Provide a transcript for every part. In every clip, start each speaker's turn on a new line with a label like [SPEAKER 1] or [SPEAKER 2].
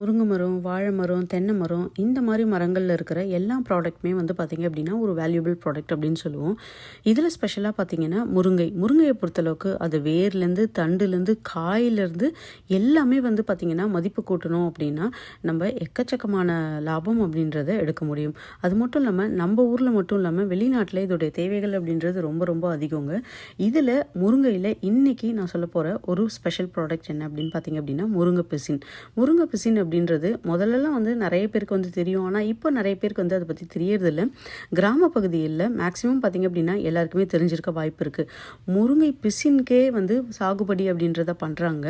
[SPEAKER 1] முருங்கை மரம் வாழை மரம் தென்னை மரம் இந்த மாதிரி மரங்களில் இருக்கிற எல்லா ப்ராடக்ட்டுமே வந்து பார்த்திங்க அப்படின்னா ஒரு வேல்யூபிள் ப்ராடக்ட் அப்படின்னு சொல்லுவோம். இதில் ஸ்பெஷலாக பார்த்திங்கன்னா முருங்கை. முருங்கையை பொறுத்தளவுக்கு அது வேர்லேருந்து தண்டுலேருந்து காயிலேருந்து எல்லாமே வந்து பார்த்திங்கன்னா மதிப்பு கூட்டணும் அப்படின்னா நம்ம எக்கச்சக்கமான லாபம் அப்படின்றத எடுக்க முடியும். அது மட்டும் இல்லாமல் நம்ம ஊரில் மட்டும் இல்லாமல் வெளிநாட்டில் இதோடைய தேவைகள் அப்படின்றது ரொம்ப ரொம்ப அதிகங்க. இதில் முருங்கையில் இன்னைக்கு நான் சொல்ல போகிற ஒரு ஸ்பெஷல் ப்ராடக்ட் என்ன அப்படின்னு பார்த்தீங்க அப்படின்னா முருங்கை பிசின். முருங்கை பிசின் அப்படின்றது முதல்லலாம் வந்து நிறைய பேருக்கு வந்து தெரியும். ஆனால் இப்போ நிறைய பேருக்கு வந்து அதை பற்றி தெரியறதில்ல. கிராம பகுதியில் மேக்ஸிமம் பார்த்திங்க அப்படின்னா எல்லாருக்குமே தெரிஞ்சிருக்க வாய்ப்பு இருக்குது முருங்கை பிசின்கே வந்து சாகுபடி அப்படின்றத பண்ணுறாங்க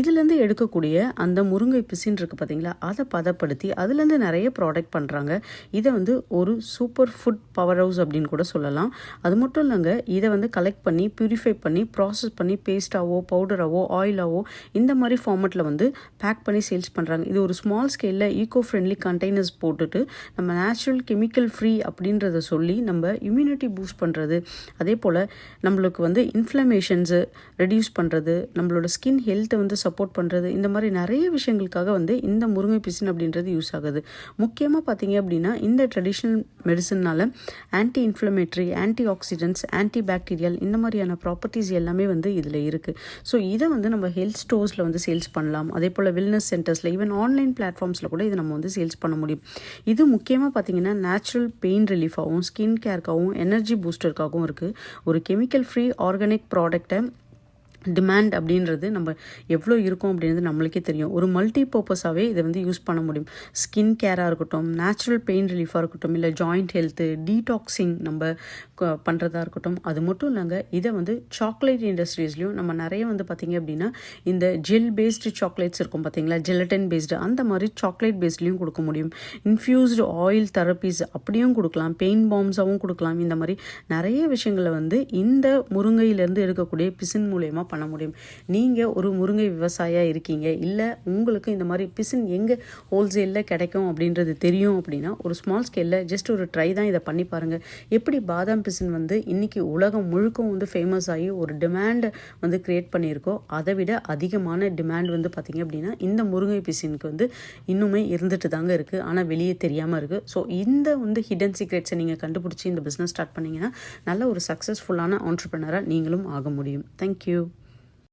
[SPEAKER 1] இதுலேருந்து எடுக்கக்கூடிய அந்த முருங்கை பிசின் இருக்குது பார்த்தீங்களா அதை பதப்படுத்தி அதுலேருந்து நிறைய ப்ராடக்ட் பண்ணுறாங்க இதை வந்து ஒரு சூப்பர் ஃபுட் பவர் ஹவுஸ் அப்படின்னு கூட சொல்லலாம். அது மட்டும் இல்லைங்க இதை வந்து கலெக்ட் பண்ணி ப்யூரிஃபை பண்ணி ப்ராசஸ் பண்ணி பேஸ்ட்டாவோ பவுடராவோ ஆயிலாவோ இந்த மாதிரி ஃபார்மெட்டில் வந்து பேக் பண்ணி சேல்ஸ் பண்ணுறாங்க இது ஒரு ஸ்மால் ஸ்கேலில் ஈகோ ஃப்ரெண்ட்லி கண்டெய்னர்ஸ் போட்டுட்டு நம்ம நேச்சுரல் கெமிக்கல் ஃப்ரீ அப்படின்றத சொல்லி நம்ம இம்யூனிட்டி பூஸ்ட் பண்ணுறது அதே போல் நம்மளுக்கு வந்து இன்ஃப்ளமேஷன்ஸு ரெடியூஸ் பண்ணுறது நம்மளோட ஸ்கின் ஹெல்த்தை வந்து சப்போர்ட் பண்ணுறது இந்த மாதிரி நிறைய விஷயங்களுக்காக வந்து இந்த முருங்கை பிசின் அப்படின்றது யூஸ் ஆகுது. முக்கியமாக பார்த்தீங்க அப்படின்னா இந்த traditional மெடிசன்னால் anti inflammatory anti oxidants anti bacterial இந்த மாதிரியான ப்ராப்பர்ட்டிஸ் எல்லாமே வந்து இதில் இருக்குது ஸோ இதை வந்து நம்ம ஹெல்த் ஸ்டோர்ஸில் வந்து சேல்ஸ் பண்ணலாம். அதே போல் வெல்னஸ் சென்டர்ஸில் ஈவன் ஆன்லைன் பிளாட்ஃபார்ம்ஸில் கூட இது நம்ம வந்து சேல்ஸ் பண்ண முடியும். இது முக்கியமாக பார்த்தீங்கன்னா நேச்சுரல் பெயின் ரிலீஃபாகவும் ஸ்கின் கேருக்காகவும் எனர்ஜி பூஸ்டருக்காகவும் இருக்குது ஒரு கெமிக்கல் ஃப்ரீ ஆர்கானிக் ப்ராடக்ட்டை டிமாண்ட் அப்படின்றது நம்ம எவ்வளோ இருக்கும் அப்படின்றது நம்மளுக்கே தெரியும். ஒரு மல்டி பர்பஸாகவே இதை வந்து யூஸ் பண்ண முடியும். ஸ்கின் கேராக இருக்கட்டும் நேச்சுரல் பெயின் ரிலீஃபாக இருக்கட்டும் இல்லை ஜாயிண்ட் ஹெல்த்து டீடாக்ஸிங் நம்ம பண்ணுறதா இருக்கட்டும் அது மட்டும் இல்லைங்க இதை வந்து சாக்லேட் இண்டஸ்ட்ரீஸ்லையும் நம்ம நிறைய வந்து பார்த்திங்க அப்படின்னா இந்த ஜெல் பேஸ்டு சாக்லேட்ஸ் இருக்கும் பார்த்தீங்களா? ஜெலட்டின் பேஸ்டு அந்த மாதிரி சாக்லேட் பேஸ்ட்லேயும் கொடுக்க முடியும். இன்ஃப்யூஸ்டு ஆயில் தெரப்பீஸ் அப்படியும் கொடுக்கலாம் பெயின் பாம்ஸாகவும் கொடுக்கலாம். இந்த மாதிரி நிறைய விஷயங்களை வந்து இந்த முருங்கையிலேருந்து எடுக்கக்கூடிய பிசின் மூலயமா பண்ண முடியும். நீங்கள் ஒரு முருங்கை விவசாயியாக இருக்கீங்க. இல்லை உங்களுக்கு இந்த மாதிரி பிசின் எங்கே ஹோல்சேலில் கிடைக்கும் அப்படின்றது தெரியும் அப்படின்னா ஒரு ஸ்மால் ஸ்கேலில் ஜஸ்ட் ஒரு ட்ரை தான் இதை பண்ணி பாருங்கள் எப்படி பாதாம் பிசின் வந்து இன்றைக்கி உலகம் முழுக்கும் வந்து ஃபேமஸ் ஆகி ஒரு டிமாண்டை வந்து க்ரியேட் பண்ணியிருக்கோ அதை விட அதிகமான டிமாண்ட் வந்து பார்த்திங்க அப்படின்னா இந்த முருங்கை பிசினுக்கு வந்து இன்னுமே இருந்துட்டு தாங்க இருக்குது ஆனால் வெளியே தெரியாமல் இருக்குது ஸோ இந்த வந்து ஹிடன் சீக்ரெட்ஸை நீங்கள் கண்டுபிடிச்சி இந்த பிஸ்னஸ் ஸ்டார்ட் பண்ணிங்கன்னா நல்ல ஒரு சக்ஸஸ்ஃபுல்லான ஆண்டர்பிரினராக நீங்களும் ஆக முடியும். தேங்க்யூ